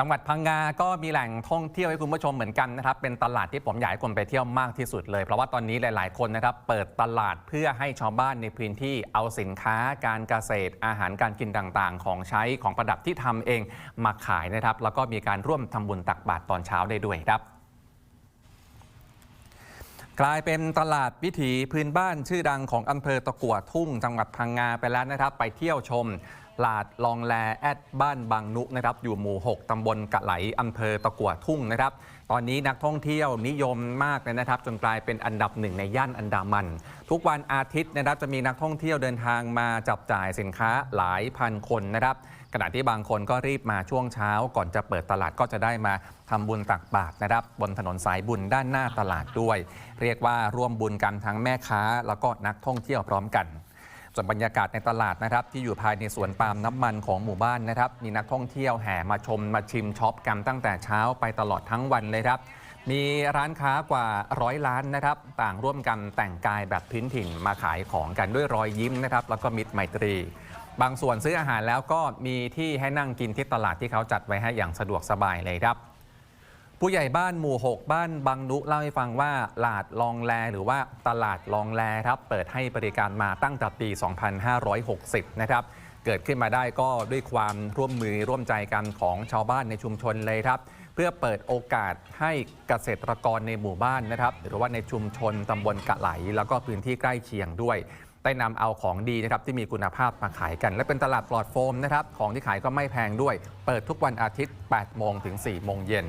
จังหวัดพังงา ก็มีแหล่งท่องเที่ยวให้คุณผู้ชมเหมือนกันนะครับ เป็นตลาดที่ผมอยากให้คนไปเที่ยวมากที่สุดเลย เพราะว่าตอนนี้หลาย ๆ คนนะครับ เปิดตลาดเพื่อให้ชาวบ้านในพื้นที่เอาสินค้า การเกษตร อาหารการกินต่าง ๆ ของใช้ของประดับที่ทำเองมาขายนะครับ แล้วก็มีการร่วมทำบุญตักบาตรตอนเช้าได้ด้วยครับกลายเป็นตลาดวิถีพื้นบ้านชื่อดังของอำเภอตะกั่วทุ่งจังหวัดพังงาไปแล้วนะครับ ไปเที่ยวชม ลาดลองแลแอดบ้านบางนุนะครับอยู่หมู่ 6ตำบลกะไหลอำเภอตะกั่วทุ่งนะครับ ตอนนี้นักท่องเที่ยวนิยมมากเลยนะครับ จนกลายเป็นอันดับหนึ่งในย่านอันดามัน ทุกวันอาทิตย์นะครับจะมีนักท่องเที่ยวเดินทางมาจับจ่ายสินค้าหลายพันคนนะครับขณะที่บางคนก็รีบมาช่วงเช้าก่อนจะเปิดตลาดก็จะได้มาทำบุญตักบาตรนะครับ บนถนนสายบุญด้านหน้าตลาดด้วย เรียกว่าร่วมบุญกันทั้งแม่ค้า แล้วก็นักท่องเที่ยวพร้อมกัน ส่วนบรรยากาศในตลาดนะครับ ที่อยู่ภายในสวนปาล์มน้ำมันของหมู่บ้านนะครับ มีนักท่องเที่ยวแห่มาชมมาชิมช็อปกันตั้งแต่เช้าไปตลอดทั้งวันเลยครับ มีร้านค้ากว่าร้อยล้านนะครับ ต่างร่วมกันแต่งกายแบบพื้นถิ่นมาขายของกันด้วยรอยยิ้มนะครับ แล้วก็มิตรไมตรี บางส่วนซื้ออาหารแล้วก็มีที่ให้นั่งกินที่ตลาดที่เขาจัดไว้ให้อย่างสะดวกสบายเลยครับ ผู้ใหญ่บ้านหมู่ 6 บ้านบางนุเล่าให้ฟังว่าลาดลองแลหรือว่าตลาดลองแลครับเปิดให้บริการมาตั้งแต่ปี 2560 นะครับ เกิดขึ้นมาได้ก็ด้วยความร่วมมือร่วมใจกันของชาวบ้านในชุมชนเลยครับ เพื่อเปิดโอกาสให้เกษตรกรในหมู่บ้านนะครับ หรือว่าในชุมชนตำบลกะไหล แล้วก็พื้นที่ใกล้เคียงด้วยได้นำเอาของดีนะครับที่มีคุณภาพมาขายกัน และเป็นตลาดปลอดโฟมนะครับของที่ขายก็ไม่แพงด้วย เปิดทุกวันอาทิตย์ 8 โมงถึง 4 โมงเย็น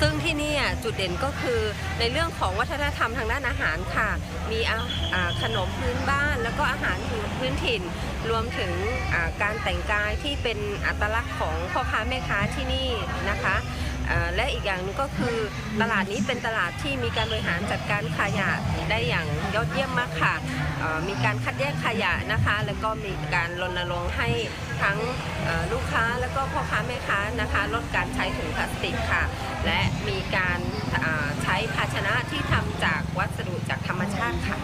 ซึ่งที่นี่อะจุดเด่นก็คือในเรื่องของวัฒนธรรมทางด้านอาหารค่ะ มีขนมพื้นบ้าน แล้วก็อาหารพื้นถิ่น รวมถึงการแต่งกายที่เป็นอัตลักษณ์ของพ่อค้าแม่ค้าที่นี่นะคะและอีกอย่างหนึงก็คือตลาดนี้เป็นตลาดที่มีการบริหารจัดการขยะได้อย่างยอดเยี่ยมมากค่ะ มีการคัดแยกขยะนะคะ แล้วก็มีการรณรงค์ให้ทั้งลูกค้าแล้วก็พ่อค้าแม่ค้านะคะ ลดการใช้ถุงพลาสติกค่ะ และมีการใช้ภาชนะที่ทำจากวัสดุจากธรรมชาติค่ะ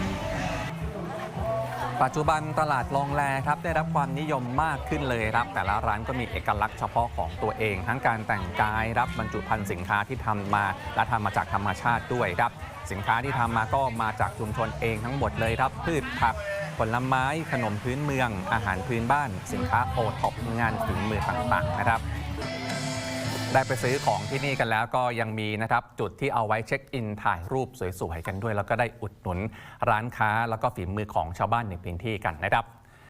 ปัจจุบันตลาดลองแลครับได้รับความนิยมมากขึ้นเลยครับ แต่ละร้านก็มีเอกลักษณ์เฉพาะของตัวเอง ทั้งการแต่งกายรับบรรจุภัณฑ์สินค้าที่ทำมา และทำมาจากธรรมชาติด้วยครับ สินค้าที่ทำมาก็มาจากชุมชนเองทั้งหมดเลยครับพืชผักผลไม้ขนมพื้นเมือง อาหารพื้นบ้าน สินค้าโอท็อปงานฝีมือต่างๆนะครับ ได้ไปซื้อของที่นี่กันแล้วก็ยังมีนะครับจุดที่เอาไว้เช็คอินถ่ายรูปสวยๆกันด้วย แล้วก็ได้อุดหนุนร้านค้าแล้วก็ฝีมือของชาวบ้านในพื้นที่กันนะครับ